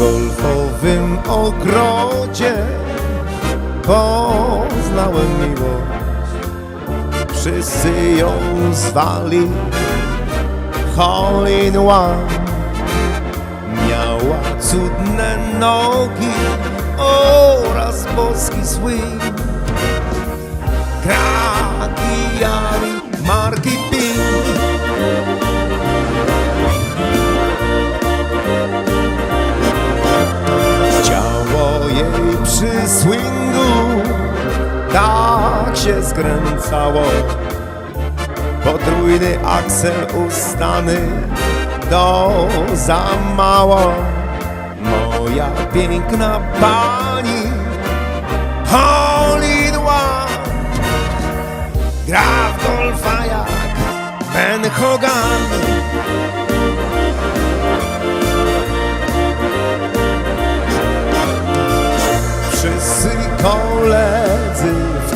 golfowym ogrodzie poznałem miłość. Wszyscy ją zwali Hole. Miała cudne nogi oraz boski swing. Krakijami marki Pink. Tak się skręcało. Potrójny aksel ustany to za mało. Moja piękna pani one Gra w golfa jak Ben Hogan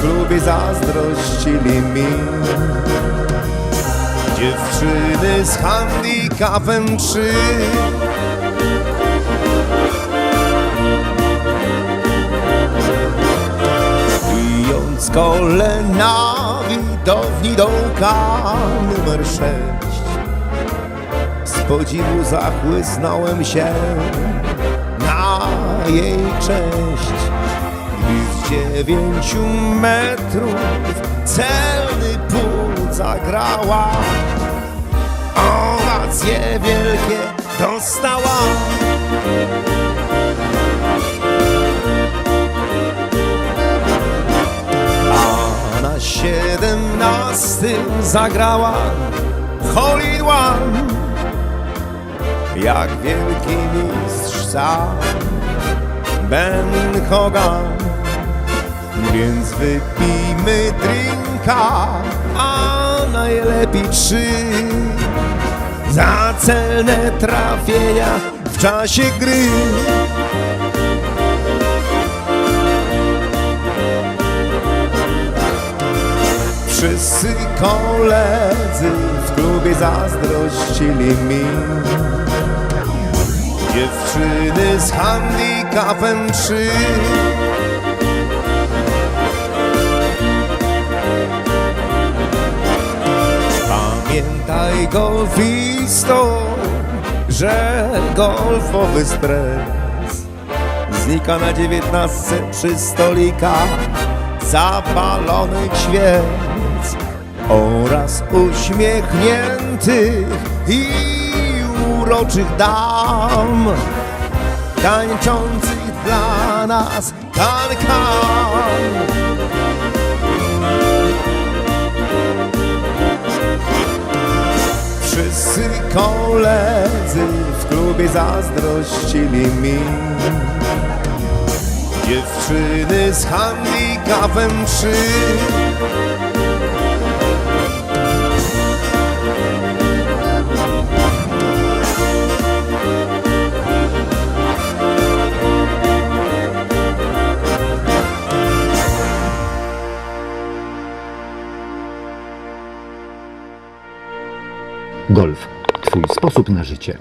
klubie zazdrościli mi Dziewczyny z handicapem trzy. Bijąc kolena widowni dołka numer sześć. Z podziwu zachłysnąłem się na jej cześć Gdy z dziewięciu metrów celny płód zagrała. Owacje wielkie dostała. A na siedemnastym zagrała One. Jak wielki mistrz sam Ben Hogan więc wypijmy drinka, a najlepiej trzy. Za celne trafienia w czasie gry. Wszyscy koledzy w klubie zazdrościli mi. Dziewczyny z handicapem 3 golfistą, że golfowy stres znika na dziewiętnastce przy stolikach zapalonych świec oraz uśmiechniętych i uroczych dam tańczących dla nas kankan. Koledzy w klubie zazdrościli mi Dziewczyny z handicapem trzy Golf. Twój sposób na życie.